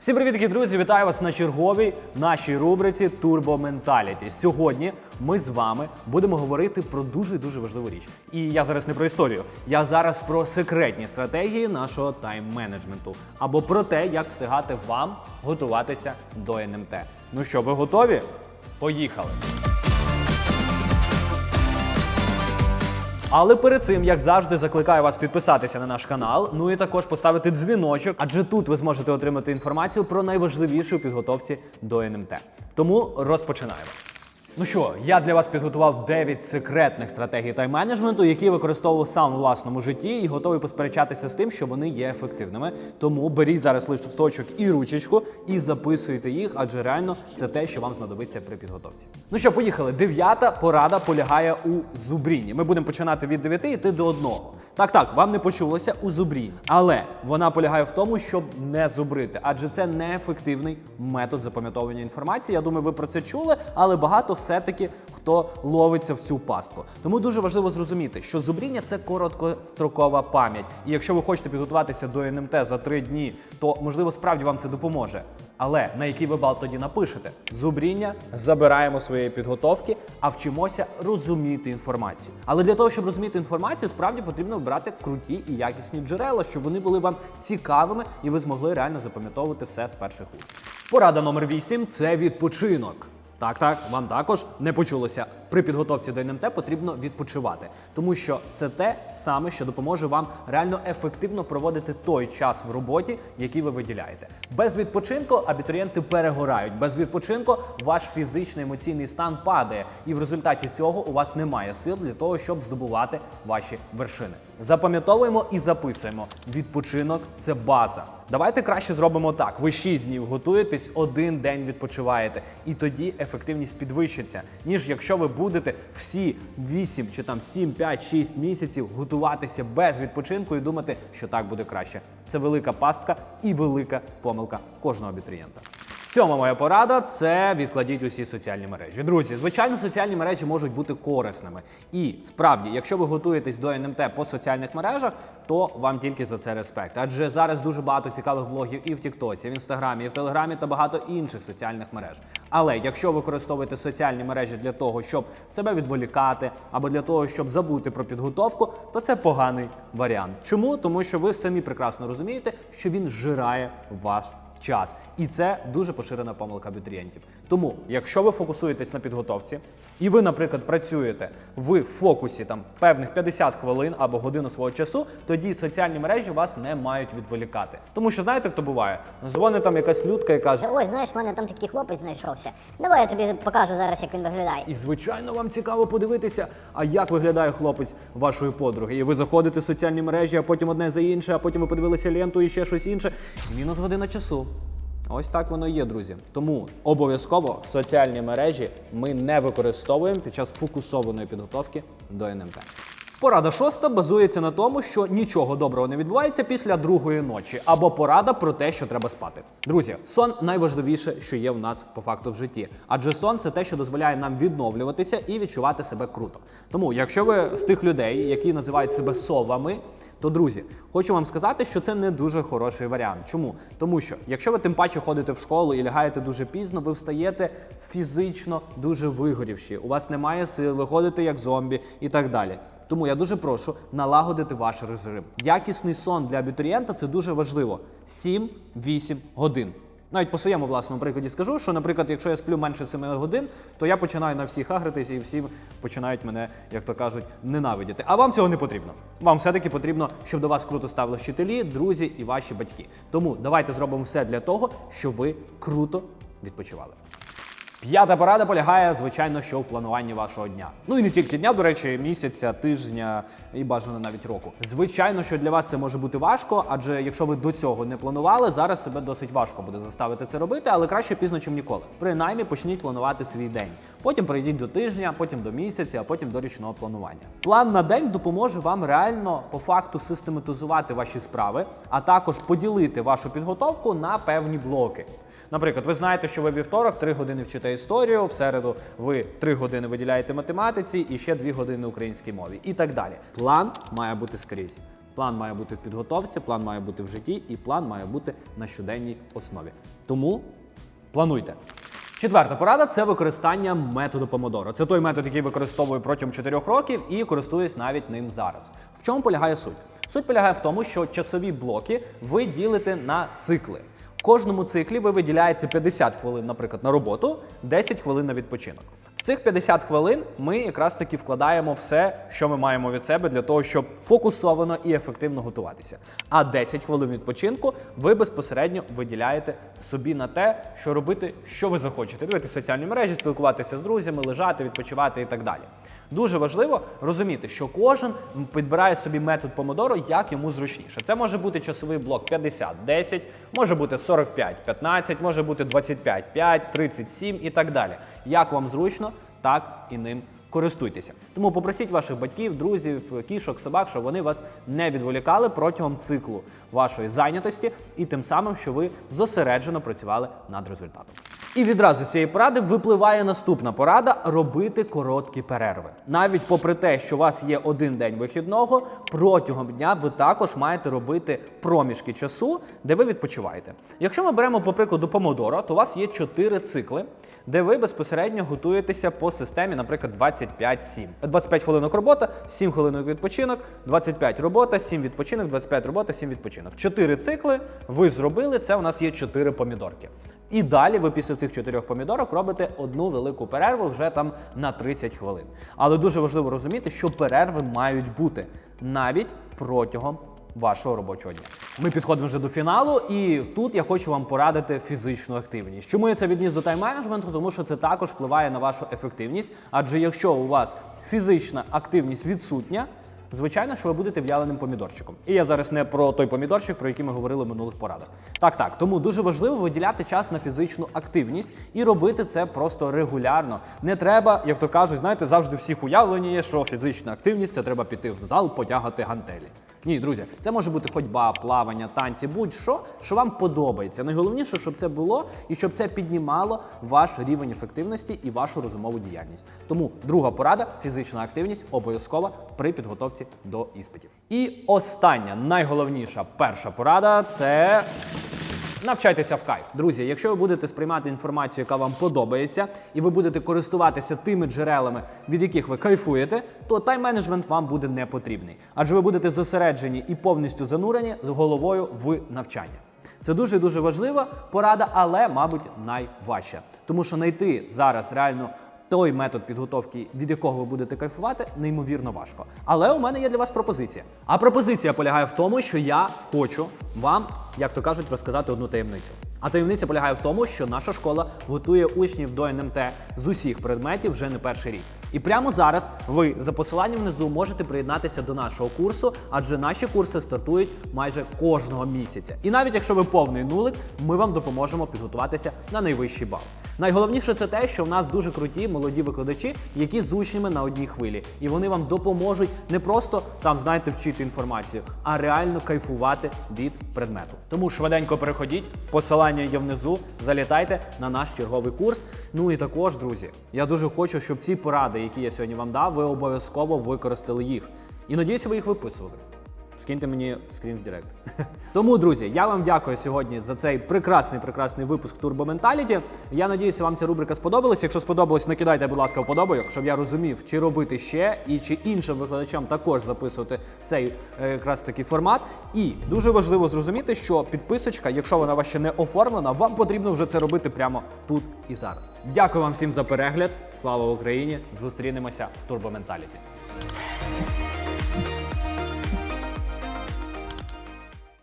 Всім привіт, друзі! Вітаю вас на черговій нашій рубриці Turbo Mentality. Сьогодні ми з вами будемо говорити про дуже дуже важливу річ. І я зараз не про історію, я зараз про секретні стратегії нашого тайм-менеджменту або про те, як встигати вам готуватися до НМТ. Ну що, ви готові? Поїхали! Але перед цим, як завжди, закликаю вас підписатися на наш канал, ну і також поставити дзвіночок, адже тут ви зможете отримати інформацію про найважливіше у підготовці до НМТ. Тому розпочинаємо. Ну що, я для вас підготував 9 секретних стратегій тайм-менеджменту, які використовував сам у власному житті і готовий посперечатися з тим, що вони є ефективними. Тому беріть зараз листочок і ручечку і записуйте їх, адже реально це те, що вам знадобиться при підготовці. Ну що, поїхали. Дев'ята порада полягає у зубрінні. Ми будемо починати від 9 і йти до одного. Так, так, вам не почулося у зубрінні. Але вона полягає в тому, щоб не зубрити, адже це неефективний метод запам'ятовування інформації. Я думаю, ви про це чули, але багато все-таки хто ловиться в цю пастку. Тому дуже важливо зрозуміти, що зубріння це короткострокова пам'ять. І якщо ви хочете підготуватися до НМТ за три дні, то можливо справді вам це допоможе. Але на який ви бал тоді напишете? Зубріння забираємо своєї підготовки, а вчимося розуміти інформацію. Але для того, щоб розуміти інформацію, справді потрібно обрати круті і якісні джерела, щоб вони були вам цікавими і ви змогли реально запам'ятовувати все з перших уст. Порада номер 8 – це відпочинок. Так, так, вам також не почулося. При підготовці до НМТ потрібно відпочивати, тому що це те саме, що допоможе вам реально ефективно проводити той час в роботі, який ви виділяєте. Без відпочинку абітурієнти перегорають. Без відпочинку ваш фізичний емоційний стан падає, і в результаті цього у вас немає сил для того, щоб здобувати ваші вершини. Запам'ятовуємо і записуємо. Відпочинок це база. Давайте краще зробимо так: ви 6 днів готуєтесь, один день відпочиваєте, і тоді ефективність підвищиться, ніж якщо ви будете всі 8 чи там 7, 5, 6 місяців готуватися без відпочинку і думати, що так буде краще. Це велика пастка і велика помилка кожного абітурієнта. Сьома моя порада це відкладіть усі соціальні мережі. Друзі, звичайно, соціальні мережі можуть бути корисними. І справді, якщо ви готуєтесь до НМТ по соціальних мережах, то вам тільки за це респект. Адже зараз дуже багато цікавих блогів і в Тіктоці, і в Інстаграмі, і в Телеграмі та багато інших соціальних мереж. Але якщо ви використовуєте соціальні мережі для того, щоб себе відволікати, або для того, щоб забути про підготовку, то це поганий варіант. Чому? Тому що ви самі прекрасно розумієте, що він зжирає ваш час. І це дуже поширена помилка абітурієнтів. Тому, якщо ви фокусуєтесь на підготовці, і ви, наприклад, працюєте в фокусі там певних 50 хвилин або годину свого часу, тоді соціальні мережі вас не мають відволікати. Тому що знаєте, хто буває? Дзвонить там якась людка і каже. Ой, знаєш, в мене там такий хлопець знайшовся. Давай я тобі покажу зараз, як він виглядає. І звичайно, вам цікаво подивитися, а як виглядає хлопець вашої подруги. І ви заходите в соціальні мережі, а потім одне за інше, а потім ви подивилися ленту і ще щось інше. Мінус година часу. Ось так воно є, друзі. Тому обов'язково соціальні мережі ми не використовуємо під час фокусованої підготовки до НМТ. Порада шоста базується на тому, що нічого доброго не відбувається після другої ночі, або порада про те, що треба спати. Друзі, сон найважливіше, що є в нас по факту в житті, адже сон це те, що дозволяє нам відновлюватися і відчувати себе круто. Тому, якщо ви з тих людей, які називають себе совами, то друзі, хочу вам сказати, що це не дуже хороший варіант. Чому? Тому що якщо ви тим паче ходите в школу і лягаєте дуже пізно, ви встаєте фізично дуже вигорівші. У вас немає сил, ви ходите як зомбі і так далі. Тому я дуже прошу налагодити ваш режим. Якісний сон для абітурієнта це дуже важливо: 7-8 годин. Навіть по своєму власному прикладі скажу, що, наприклад, якщо я сплю менше 7 годин, то я починаю на всіх агритись і всі починають мене, як то кажуть, ненавидіти. А вам цього не потрібно. Вам все-таки потрібно, щоб до вас круто ставили вчителі, друзі і ваші батьки. Тому давайте зробимо все для того, щоб ви круто відпочивали. П'ята порада полягає, звичайно, що в плануванні вашого дня. Ну і не тільки дня, до речі, місяця, тижня і бажано навіть року. Звичайно, що для вас це може бути важко, адже якщо ви до цього не планували, зараз себе досить важко буде заставити це робити, але краще пізно, чим ніколи. Принаймні почніть планувати свій день. Потім перейдіть до тижня, потім до місяця, а потім до річного планування. План на день допоможе вам реально по факту систематизувати ваші справи, а також поділити вашу підготовку на певні блоки. Наприклад, ви знаєте, що ви вівторок 3 години вчите історію, в середу ви 3 години виділяєте математиці і ще 2 години українській мові і так далі. План має бути скрізь. План має бути в підготовці, план має бути в житті, і план має бути на щоденній основі. Тому плануйте. Четверта порада це використання методу помодоро. Це той метод, який використовую протягом 4 років і користуюсь навіть ним зараз. В чому полягає суть? Суть полягає в тому, що часові блоки ви ділите на цикли. Кожному циклі ви виділяєте 50 хвилин, наприклад, на роботу, 10 хвилин на відпочинок. В цих 50 хвилин ми якраз таки вкладаємо все, що ми маємо від себе для того, щоб фокусовано і ефективно готуватися. А 10 хвилин відпочинку ви безпосередньо виділяєте собі на те, що робити, що ви захочете. Дивитися соціальні мережі, спілкуватися з друзями, лежати, відпочивати і так далі. Дуже важливо розуміти, що кожен підбирає собі метод помодоро, як йому зручніше. Це може бути часовий блок 50-10, може бути 45-15, може бути 25-5, 37 і так далі. Як вам зручно, так і ним користуйтеся. Тому попросіть ваших батьків, друзів, кішок, собак, щоб вони вас не відволікали протягом циклу вашої зайнятості, і тим самим, що ви зосереджено працювали над результатом. І відразу з цієї поради випливає наступна порада робити короткі перерви. Навіть попри те, що у вас є один день вихідного, протягом дня ви також маєте робити проміжки часу, де ви відпочиваєте. Якщо ми беремо по прикладу помодоро, то у вас є 4 цикли, де ви безпосередньо готуєтеся по системі, наприклад, 25-7. 25 хвилинок робота, 7 хвилинок відпочинок, 25 робота, 7 відпочинок, 25 робота, 7 відпочинок. 4 цикли ви зробили. Це у нас є 4 помідорки. І далі ви після цих чотирьох помідорок робите одну велику перерву вже там на 30 хвилин. Але дуже важливо розуміти, що перерви мають бути навіть протягом вашого робочого дня. Ми підходимо вже до фіналу, і тут я хочу вам порадити фізичну активність. Чому я це відніс до тайм-менеджменту? Тому що це також впливає на вашу ефективність. Адже якщо у вас фізична активність відсутня, Звичайно, що ви будете в'яленим помідорчиком. І я зараз не про той помідорчик, про який ми говорили в минулих порадах. Так, так. Тому дуже важливо виділяти час на фізичну активність і робити це просто регулярно. Не треба, як то кажуть, знаєте, завжди всіх уявлення є, що фізична активність це треба піти в зал, потягати гантелі. Ні, друзі, це може бути ходьба, плавання, танці, будь-що, що вам подобається. Найголовніше, щоб це було і щоб це піднімало ваш рівень ефективності і вашу розумову діяльність. Тому друга порада фізична активність обов'язкова при підготовці до іспитів. І остання, найголовніша перша порада це Навчайтеся в кайф. Друзі, якщо ви будете сприймати інформацію, яка вам подобається, і ви будете користуватися тими джерелами, від яких ви кайфуєте, то тайм-менеджмент вам буде не потрібний. Адже ви будете зосереджені і повністю занурені з головою в навчання. Це дуже дуже важлива порада, але, мабуть, найважча. Тому що знайти зараз реально той метод підготовки, від якого ви будете кайфувати, неймовірно важко. Але у мене є для вас пропозиція. А пропозиція полягає в тому, що я хочу вам, як то кажуть, розказати одну таємницю. А таємниця полягає в тому, що наша школа готує учнів до НМТ з усіх предметів вже не перший рік. І прямо зараз ви за посиланням внизу можете приєднатися до нашого курсу, адже наші курси стартують майже кожного місяця. І навіть якщо ви повний нулик, ми вам допоможемо підготуватися на найвищий бал. Найголовніше це те, що в нас дуже круті молоді викладачі, які з учнями на одній хвилі, і вони вам допоможуть не просто там знаєте вчити інформацію, а реально кайфувати від предмету. Тому швиденько переходіть, посилання є внизу, залітайте на наш черговий курс. Ну і також, друзі, я дуже хочу, щоб ці поради, які я сьогодні вам дав, ви обов'язково використали їх. І надіюся, ви їх виписували. Скиньте мені скрін в Директ. Тому, друзі, я вам дякую сьогодні за цей прекрасний прекрасний випуск Turbo Mentality. Я надіюся, вам ця рубрика сподобалась. Якщо сподобалось, накидайте, будь ласка, вподобайок, щоб я розумів, чи робити ще і чи іншим викладачам також записувати цей е, якраз такий формат. І дуже важливо зрозуміти, що підписочка, якщо вона у ще не оформлена, вам потрібно вже це робити прямо тут і зараз. Дякую вам всім за перегляд. Слава Україні! Зустрінемося в Turbo Mentality.